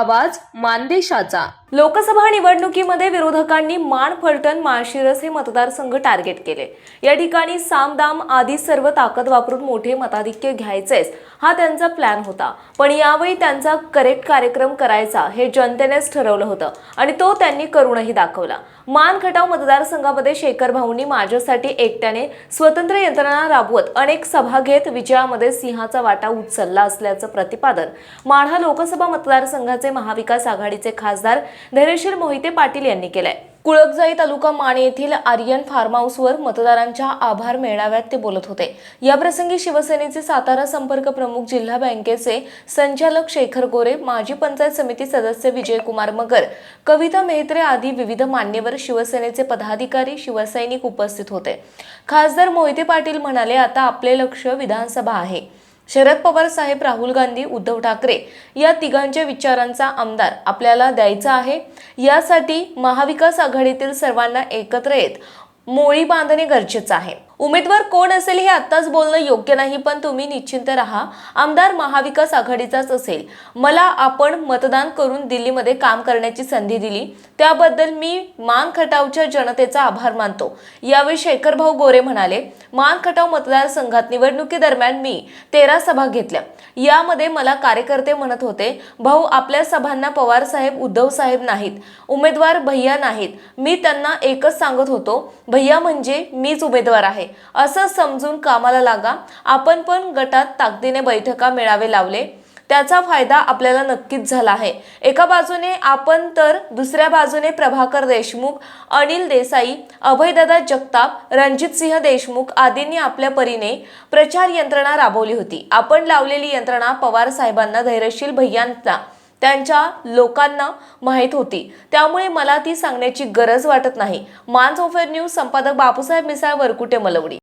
आवाज मानदेशाचा. लोकसभा निवडणुकीमध्ये विरोधकांनी मान फलटण माळशिरस हे मतदारसंघ टार्गेट केले. या ठिकाणी सामदाम आदी सर्व ताकद वापरून मोठे मताधिक्य घ्यायचेच हा त्यांचा प्लॅन होता. पण यावेळी त्यांचा करेक्ट कार्यक्रम करायचा हे जनतेनेच ठरवलं होतं आणि तो त्यांनी करूनही दाखवला. मान खटाव मतदारसंघामध्ये शेखर भाऊंनी माझ्यासाठी एकट्याने स्वतंत्र यंत्रणा राबवत अनेक सभा घेत विजयामध्ये सिंहाचा वाटा उचलला असल्याचं प्रतिपादन. माढा लोकसभा मतदारसंघाचे महाविकास आघाडीचे खासदार धैर्यशील मोहिते पाटील यांनी केलंय. कुळकजाई तालुका माणे येथील आर्यन फार्म हाऊसवर मतदारांच्या आभार मेळाव्यात ते बोलत होते. याप्रसंगी शिवसेनेचे सातारा संपर्क प्रमुख जिल्हा बँकेचे संचालक शेखर गोरे माजी पंचायत समिती सदस्य विजयकुमार मगर कविता मेहत्रे आदी विविध मान्यवर शिवसेनेचे पदाधिकारी शिवसैनिक उपस्थित होते. खासदार मोहिते पाटील म्हणाले आता आपले लक्ष विधानसभा आहे. शरद पवार साहेब राहुल गांधी उद्धव ठाकरे या तिघांच्या विचारांचा आमदार आपल्याला द्यायचा आहे. यासाठी महाविकास आघाडीतील सर्वांना एकत्र येत मोळी बांधणे गरजेचं आहे. उमेदवार कोण असेल हे आत्ताच बोलणं योग्य नाही पण तुम्ही निश्चिंत राहा. आमदार महाविकास आघाडीचाच असेल. मला आपण मतदान करून दिल्लीमध्ये काम करण्याची संधी दिली. त्याबद्दल मी मान खटावच्या जनतेचा आभार मानतो. यावेळी शेखर भाऊ गोरे म्हणाले मान खटाव मतदारसंघात निवडणुकीदरम्यान मी तेरा सभा घेतल्या. यामध्ये मला कार्यकर्ते म्हणत होते भाऊ आपल्या सभांना पवार साहेब उद्धव साहेब नाहीत. उमेदवार भैया नाहीत. मी त्यांना एकच सांगत होतो भैया म्हणजे मीच उमेदवार आहे. असं समजून कामाला लागा. आपण पण गटात ताकदीने बैठका मेळावे लावले. त्याचा फायदा आपल्याला नक्कीच झाला आहे. एका बाजूने आपण तर दुसऱ्या बाजूने प्रभाकर देशमुख अनिल देसाई अभयदादा जगताप रणजितसिंह देशमुख आदींनी आपल्या परीने प्रचार यंत्रणा राबवली होती. आपण लावलेली यंत्रणा पवार साहेबांना धैर्यशील भैयांना त्यांच्या लोकांना माहीत होती. त्यामुळे मला ती सांगण्याची गरज वाटत नाही. मान्स ऑफेअर न्यूज संपादक बापूसाहेब मिसाळ वरकुटे मलवडी.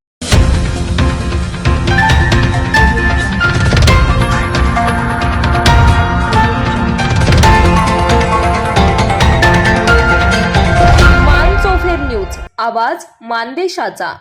न्यूज आवाज मानदेशाचा.